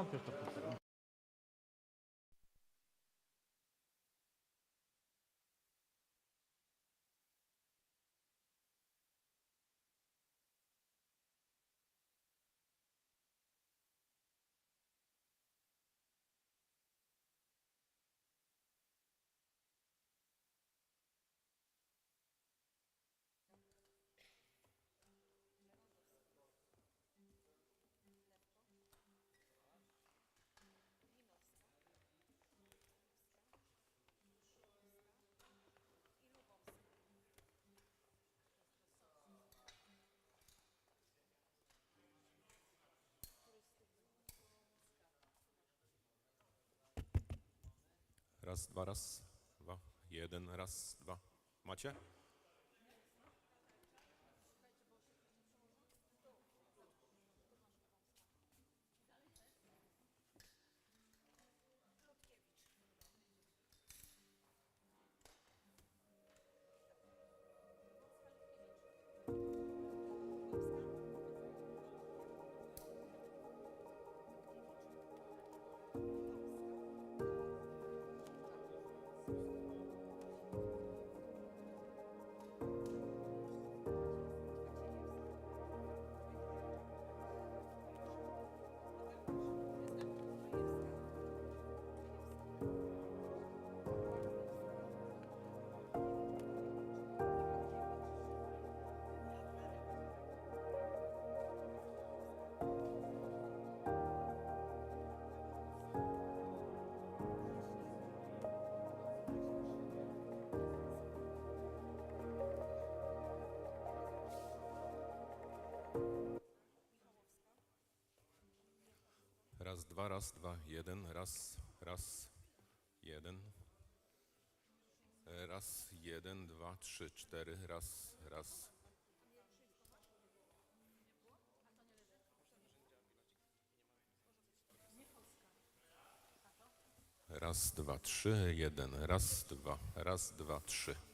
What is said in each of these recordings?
wątpię w to. Raz, dwa, raz, dwa, jeden, raz, dwa. Macie? Dwa, raz, dwa, jeden, raz, raz, jeden. Raz, jeden, dwa, trzy, cztery, raz, raz. Raz, dwa, trzy, jeden, raz, dwa, raz, dwa, trzy.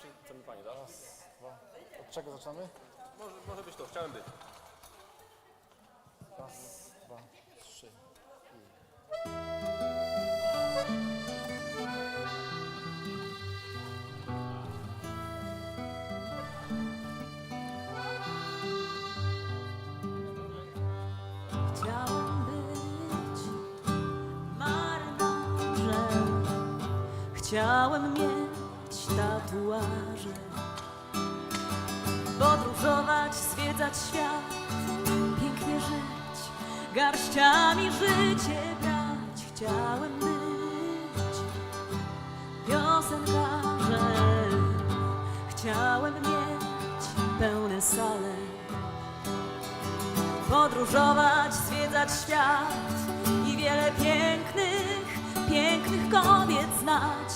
Czy co mi pani da? Raz, dwa. Od czego zaczynamy? Może, może być to, chciałem być. Raz, dwa, trzy. Chciałam być marynarzem, chciałem mieć tatuaże, podróżować, zwiedzać świat, pięknie żyć, garściami życie brać. Chciałem być piosenkarzem, chciałem mieć pełne sale podróżować, zwiedzać świat i wiele pięknych, pięknych kobiet znać.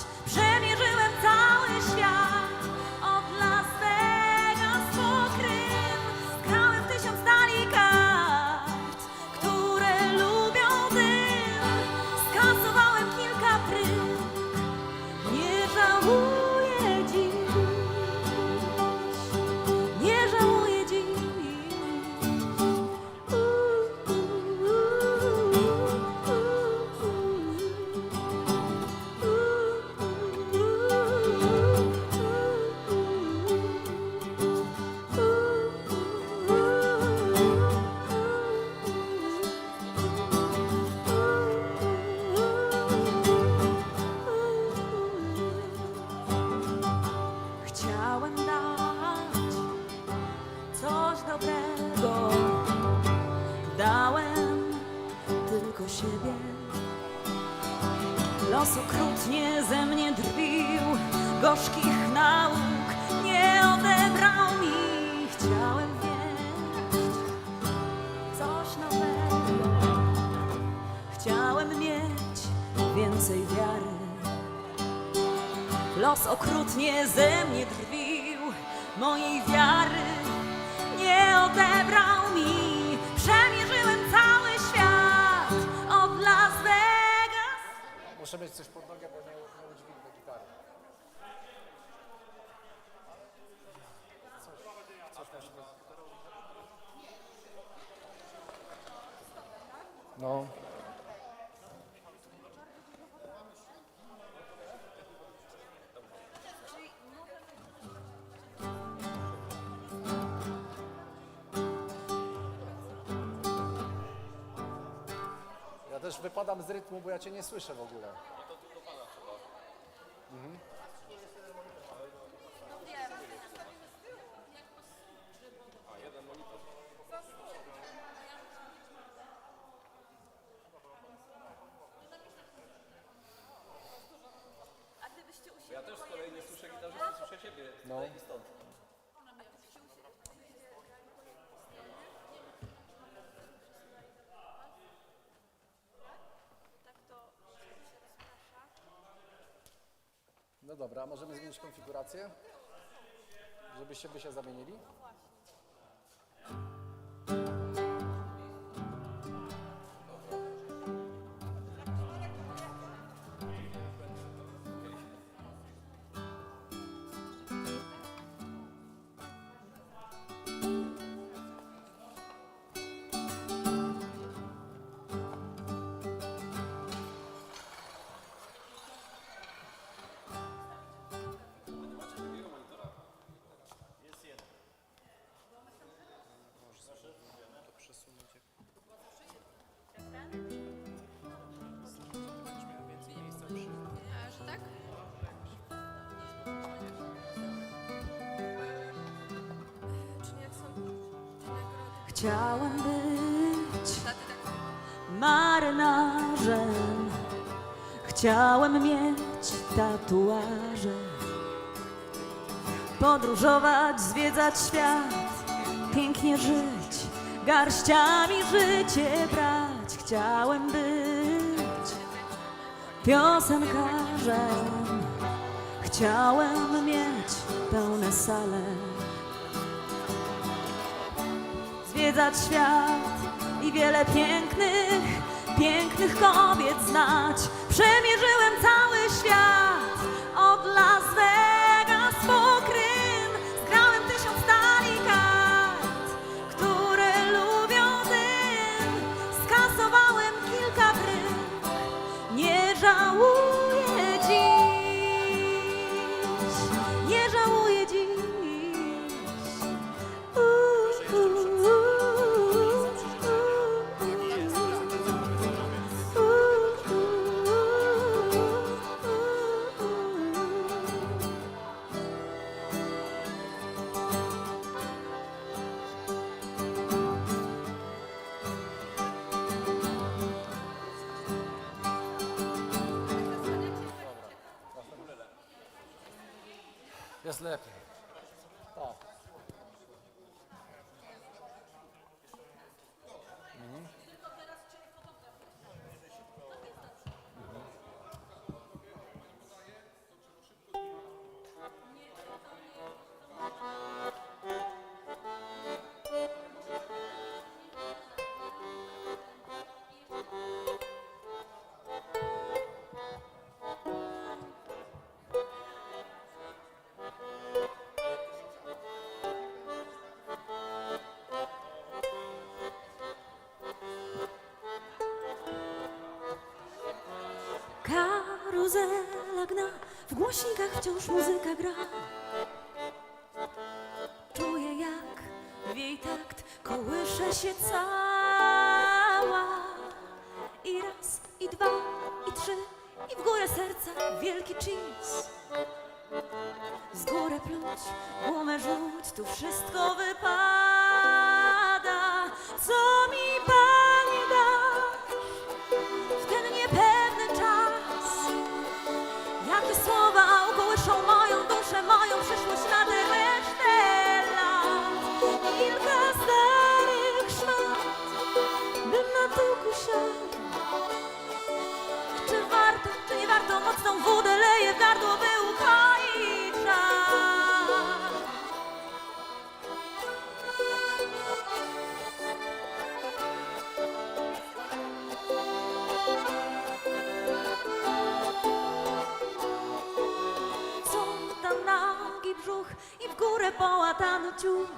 Okrutnie ze mnie drwił, mojej wiary nie odebrał mi. Przemierzyłem cały świat od Las Vegas. Muszę mieć coś pod nogę, bo nie, nie udźwignę gitary. No. Też wypadam z rytmu, bo ja cię nie słyszę w ogóle. Ja też z kolei nie słyszę gitarzysty, słyszę siebie. No. I stąd. No dobra, możemy zmienić konfigurację? Żebyście by się zamienili? Chciałam być marynarzem, chciałem mieć tatuaże, podróżować, zwiedzać świat, pięknie żyć, garściami życie brać. Chciałem być piosenkarzem, chciałem mieć pełne sale. Zwiedzać świat i wiele pięknych, pięknych kobiet znać. Przemierzyłem cały świat Jest Karuzela gna, w głośnikach wciąż muzyka gra. Czuję jak w jej takt kołysze się cała. I raz, i dwa, i trzy, i w górę serca wielki cheese. Z góry pluć, gumę rzuć, tu wszystko wypada. Co mi Pani przyszłość na tę resztę lat? Kilka starych szmat, bym na tyłku siadł. Czy warto, czy nie warto, mocną wódę leję w gardło, by połatany ciuch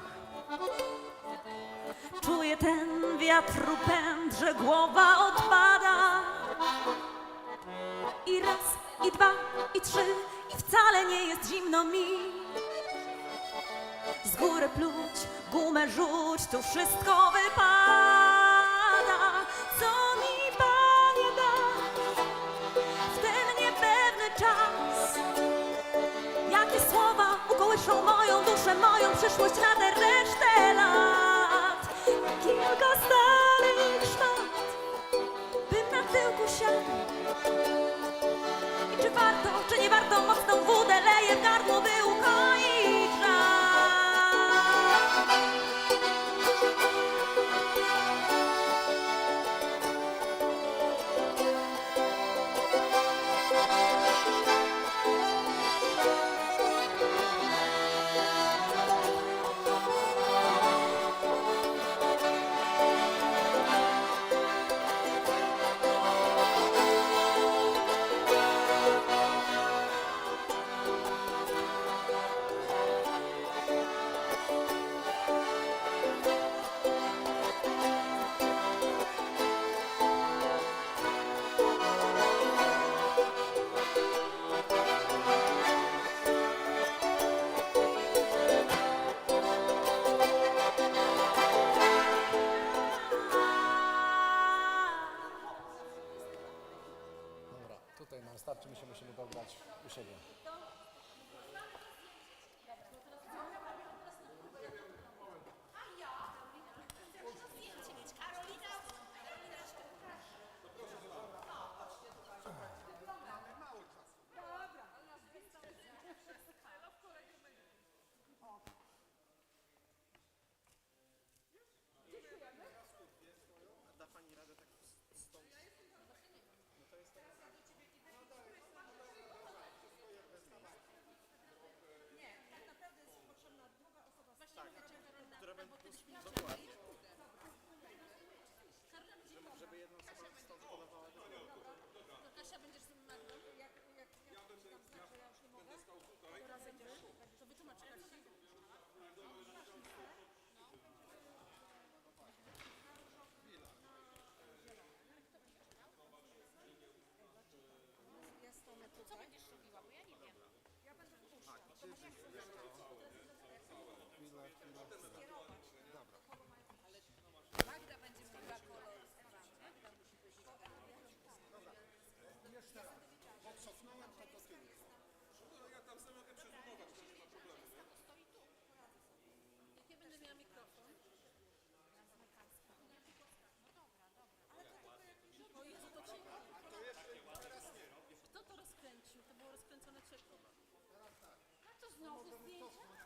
Czuję ten wiatru pęd, że głowa odpada. I raz, i dwa, i trzy i wcale nie jest zimno mi. Z góry pluć, gumę rzuć, tu wszystko wypada duszę, moją przyszłość na tę resztę No to znowu zdjęcia?